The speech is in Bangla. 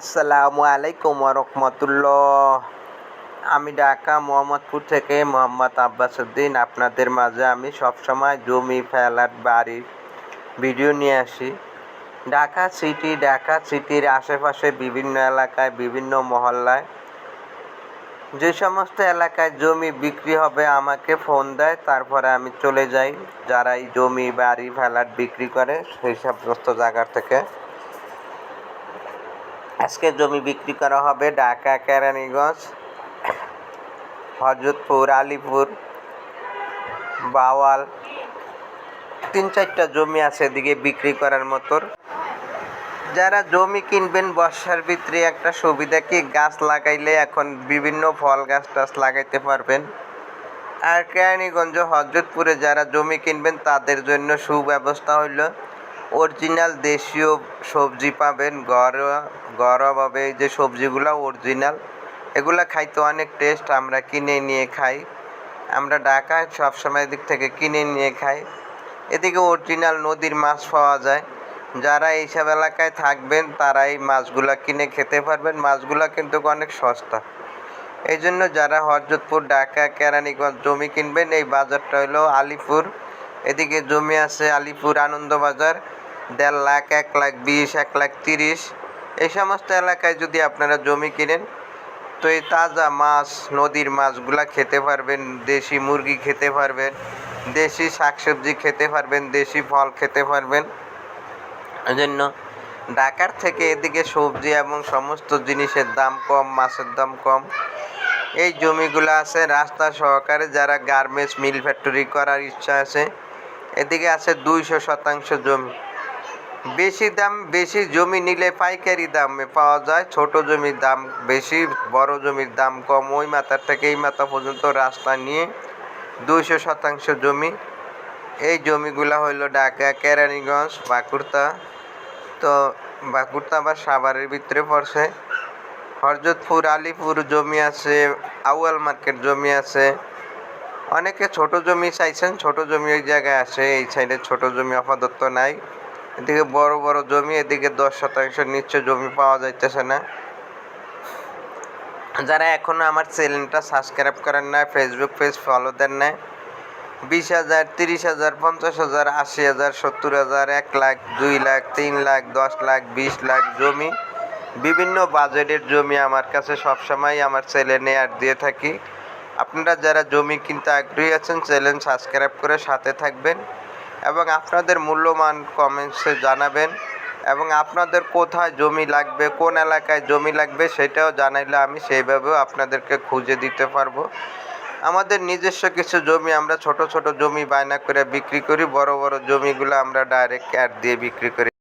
আসসালামু আলাইকুম রহমতুল্লাহ আমি ঢাকা, মোহাম্মদপুর থেকে মোহাম্মদ আব্বাস উদ্দিন আপনাদের মাঝে আমি সবসময় জমি, ফ্ল্যাট বাড়ির ভিডিও নিয়ে আসি। ঢাকা সিটি, ঢাকা সিটির আশেপাশে বিভিন্ন এলাকায়, বিভিন্ন মহল্লায় যে সমস্ত এলাকায় জমি বিক্রি হবে, আমাকে ফোন দেয়, তারপরে আমি চলে যাই। যারা এই জমি, বাড়ি, ফ্ল্যাট বিক্রি করে, সেই সমস্ত জায়গার থেকে। আজকে জমি বিক্রি করা হবে ঢাকা, কেরানীগঞ্জ, হজরতপুর, আলিপুর, বাওয়াল। তিন চারটা জমি আছে এদিকে বিক্রি করার মতো। যারা জমি কিনবেন বর্ষার ভিতরে একটা সুবিধা কি, গাছ লাগাইলে এখন বিভিন্ন ফল গাছ টাছ লাগাইতে পারবেন। আর কেরানীগঞ্জ, হজরতপুরে যারা জমি কিনবেন তাদের জন্য সুব্যবস্থা হইল। অরিজিনাল দেশীয় সবজি পাবেন ঘরোয়া ঘরোয়াভাবে যে সবজিগুলো অরিজিনাল। এগুলা খাইতে অনেক টেস্ট আমরা কিনে নিয়ে খাই। আমরা ঢাকায় সবসময় দিক থেকে কিনে নিয়ে খাই। এদিকে অরিজিনাল নদীর মাছ পাওয়া যায়। যারা এইসব এলাকায় থাকবেন তারা এই মাছগুলা কিনে খেতে পারবেন। মাছগুলা কিন্তু অনেক সস্তা। এই জন্য যারা হরজতপুর ঢাকা, কেরানীগঞ্জ জমি কিনবেন, এই বাজারটা হলো আলিপুর। এদিকে জমি আছে আলিপুর আনন্দবাজার। দেড় লাখ, এক লাখ বিশ, এক লাখ তিরিশ, এই সমস্ত এলাকায় যদি আপনারা জমি কিনেন, তো এই তাজা মাছ, নদীর মাছগুলা খেতে পারবেন, দেশি মুরগি খেতে পারবেন, দেশি শাকসবজি খেতে পারবেন, দেশি ফল খেতে পারবেন। এই জন্য ঢাকার থেকে এদিকে সবজি এবং সমস্ত জিনিসের দাম কম, মাছের দাম কম। এই জমিগুলো আছে রাস্তা সহকারে, যারা গার্মেন্টস মিল ফ্যাক্টরি করার ইচ্ছা আছে, এদিকে আছে দুইশো শতাংশ জমি। বেশি দাম, বেশি জমি নিলে পাইকারি দামে পাওয়া যায়। ছোট জমির দাম বেশি, বড় জমির দাম কম। ওই মাথার থেকে এই মাথা পর্যন্ত রাস্তা নিয়ে দুইশো শতাংশ জমি। এই জমিগুলো হইল ঢাকা, কেরানীগঞ্জ বাঁকুড়তা তো বাঁকুড়তা আবার সাভারের ভিতরে পড়ছে। হরজতপুর, আলিপুর জমি আছে, আউয়াল মার্কেট জমি আছে। অনেকে ছোট জমি চাইছেন, ছোট জমি ওই জায়গায় আছে, এই সাইডে ছোট জমি আপাতত নাই। এদিকে বড় বড় জমি, এদিকে দশ শতাংশ নিচে জমি পাওয়া যাইতেছে না। যারা এখনও আমার চ্যানেলটা সাবস্ক্রাইব করেন না ফেসবুক পেজ ফলো দেন না বিশ হাজার, তিরিশ হাজার, পঞ্চাশ হাজার, আশি হাজার, সত্তর হাজার, এক লাখ, দুই লাখ, তিন লাখ, দশ লাখ, বিশ লাখ জমি, বিভিন্ন বাজেটের জমি আমার কাছে সবসময় আমার চ্যানেলে অ্যাড দিয়ে থাকি। আপনারা যারা জমি কিনতে আগ্রহী আছেন, চ্যানেল সাবস্ক্রাইব করে সাথে থাকবেন। এবং আপনাদের মূল্যমান কমেন্টসে জানাবেন এবং আপনাদের কোথায় জমি লাগবে, কোন এলাকায় জমি লাগবে সেটাও জানাইলে আমি সেইভাবেও আপনাদেরকে খুঁজে দিতে পারব। আমাদের নিজস্ব কিছু জমি আমরা ছোট ছোট জমি বায়না করে বিক্রি করি, বড় বড় জমিগুলো আমরা ডাইরেক্ট অ্যাড দিয়ে বিক্রি করি।